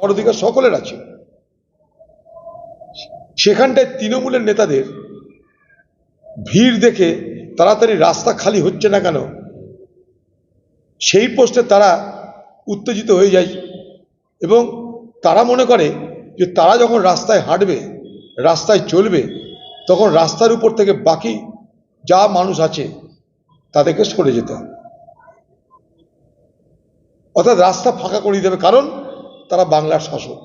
আমার অধিকার সকলের আছে। সেখানটায় তৃণমূলের নেতাদের ভিড় দেখে তাড়াতাড়ি রাস্তা খালি হচ্ছে না কেন? সেই পোস্টে তারা উত্তেজিত হয়ে যায় এবং তারা মনে করে যে তারা যখন রাস্তায় হাঁটবে, রাস্তায় চলবে, তখন রাস্তার উপর থেকে বাকি যা মানুষ আছে তাদেরকে সরে যেতে হবে। অর্থাৎ রাস্তা ফাঁকা করে দেবে কারণ তারা বাংলার শাসক।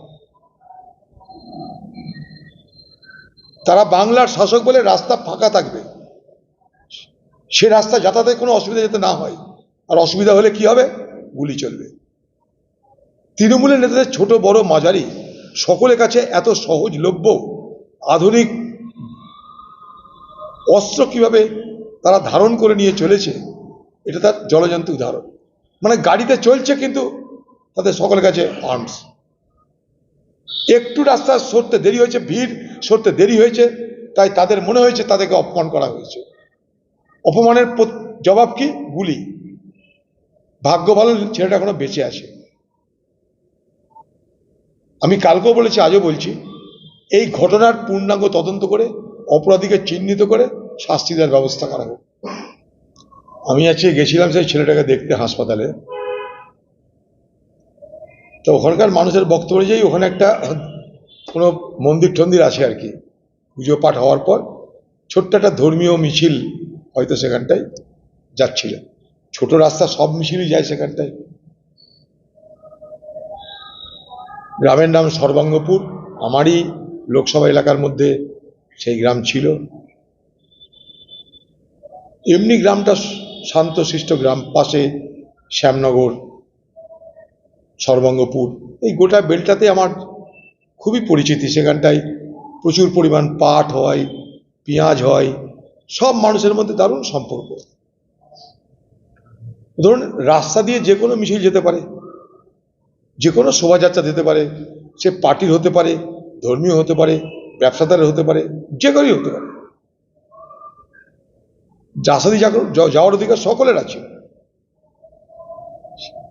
তারা বাংলার শাসক বলে রাস্তা ফাঁকা থাকবে। সে রাস্তা যাতায়াতে কোনো অসুবিধা যাতে না হয়। আর অসুবিধা হলে কি হবে? গুলি চলবে। তৃণমূলের নেতাদের ছোট, বড় মাঝারি সকলের কাছে এত সহজলভ্য আধুনিক অস্ত্র কীভাবে তারা ধারণ করে নিয়ে চলেছে, এটা তার জলজন্ত উদাহরণ। মানে গাড়িতে চলছে কিন্তু তাদের সকলের কাছে আর্মস একটু রাস্তা সরতে দেরি হয়েছে, ভিড় সরতে দেরি হয়েছে, তাই তাদের মনে হয়েছে তাদেরকে অপমান করা হয়েছে। অপমানের জবাব কি? গুলি। ভাগ্য ভালো ছেলেটা এখনও বেঁচে আছে। আমি কালকেও বলেছি, আজও বলছি, এই ঘটনার পূর্ণাঙ্গ তদন্ত করে, অপরাধীকে চিহ্নিত করে শাস্তি দেওয়ার ব্যবস্থা করা হোক। আমি আজকে গেছিলাম সেই ছেলেটাকে দেখতে হাসপাতালে। তো ওখানকার মানুষের বক্তব্য অনুযায়ী ওখানে একটা কোনো মন্দির টন্দির আছে আর কি। পুজো পাঠ হওয়ার পর ছোট্ট একটা ধর্মীয় মিছিল হয়তো সেখানটায় যাচ্ছিল। ছোট রাস্তা সব মিছিলই যায় সেখানটায়। গ্রামের নাম সর্বাঙ্গপুর, আমারই লোকসভা এলাকার মধ্যে সেই গ্রাম ছিল। এমনি গ্রামটা শান্তশিষ্ট গ্রাম, পাশে শ্যামনগর সর্বাঙ্গপুর। এই গোটা বেলটাতে আমার খুবই পরিচিতি। সেখানটায় প্রচুর পরিমাণ পাট হয়, পেঁয়াজ হয়, সব মানুষের মধ্যে দারুণ সম্পর্ক। ধরুন, রাস্তা দিয়ে যে কোনো মিছিল যেতে পারে, যে কোনো শোভাযাত্রা যেতে পারে, সে পার্টির হতে পারে, ধর্মীয় হতে পারে ব্যবসাদারের হতে পারে, যে করেই হতে পারে। যাসাদি যাওয়ার অধিকার সকলের আছে।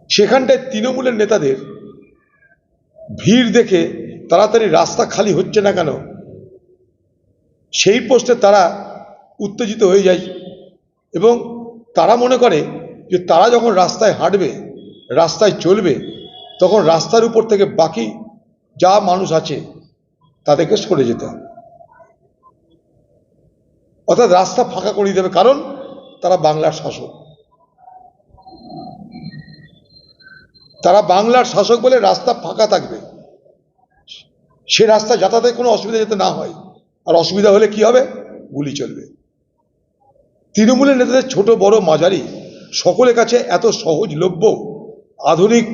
সেখানটায় তৃণমূলের নেতাদের ভিড় দেখে তাড়াতাড়ি রাস্তা খালি হচ্ছে না কেন? সেই পোস্টে তারা উত্তেজিত হয়ে যায় এবং তারা মনে করে যে তারা যখন রাস্তায় হাঁটবে, রাস্তায় চলবে, তখন রাস্তার উপর থেকে বাকি যা মানুষ আছে তাদেরকে সরে যেতে হবে। অর্থাৎ রাস্তা ফাঁকা করে দেবে কারণ তারা বাংলার শাসক। তারা বাংলার শাসক বলে রাস্তা ফাঁকা থাকবে। সে রাস্তা যাতায়াতে কোনো অসুবিধা যাতে না হয়, আর অসুবিধা হলে কি হবে? গুলি চলবে। তৃণমূলের নেতাদের ছোট, বড় মাঝারি, সকলের কাছে এত সহজলভ্য, আধুনিক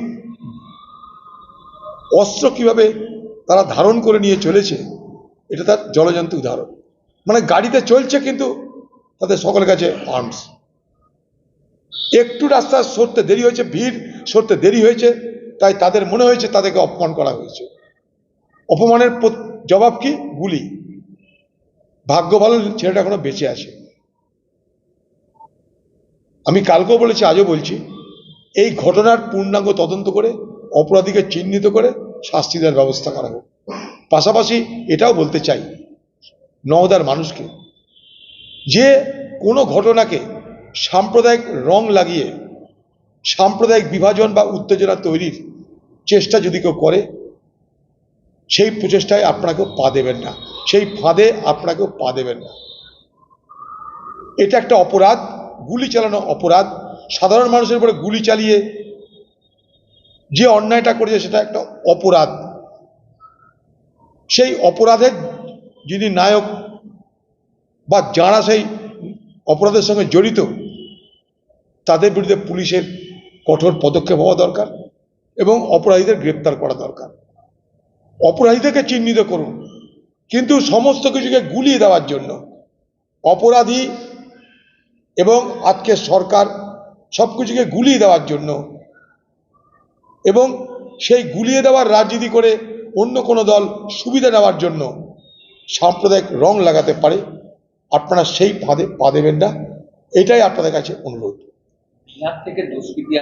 অস্ত্র কীভাবে তারা ধারণ করে নিয়ে চলেছে, এটা তার জলজন্ত উদাহরণ। মানে গাড়িতে চলছে কিন্তু তাদের সকলের কাছে আর্মস একটু রাস্তা সরতে দেরি হয়েছে, ভিড় সরতে দেরি হয়েছে, তাই তাদের মনে হয়েছে তাদেরকে অপমান করা হয়েছে। অপমানের জবাব কি? গুলি। ভাগ্য ভালো ছেলেটা এখনও বেঁচে আছে। আমি কালকেও বলেছি, আজও বলছি, এই ঘটনার পূর্ণাঙ্গ তদন্ত করে, অপরাধীকে চিহ্নিত করে শাস্তি দেওয়ার ব্যবস্থা করা হোক। পাশাপাশি এটাও বলতে চাই, নওদার মানুষকে, যে কোনো ঘটনাকে সাম্প্রদায়িক রং লাগিয়ে, সাম্প্রদায়িক বিভাজন বা উত্তেজনা তৈরির চেষ্টা যদি কেউ করে, সেই প্রচেষ্টায় আপনাকেও পা দেবেন না। সেই ফাঁদে আপনাকেও পা দেবেন না। এটা একটা অপরাধ, গুলি চালানো অপরাধ। সাধারণ মানুষের উপরে গুলি চালিয়ে যে অন্যায়টা করেছে সেটা একটা অপরাধ। সেই অপরাধের যিনি নায়ক বা যারা সেই অপরাধের সঙ্গে জড়িত তাদের বিরুদ্ধে পুলিশের কঠোর পদক্ষেপ হওয়া দরকার এবং অপরাধীদের গ্রেপ্তার করা দরকার। অপরাধীদেরকে চিহ্নিত করুন, কিন্তু সমস্ত কিছুকে গুলিয়ে দেওয়ার জন্য। অপরাধী এবং আজকের সরকার সব কিছুকে গুলিয়ে দেওয়ার জন্য এবং সেই গুলিয়ে দেওয়ার রাজনীতি করে অন্য কোনো দল সুবিধা নেওয়ার জন্য সাম্প্রদায়িক রং লাগাতে পারে, আপনারা সেই ফাঁদে পা দেবেন না। এটাই আপনাদের কাছে অনুরোধ। বিহার থেকে দুষ্কৃতী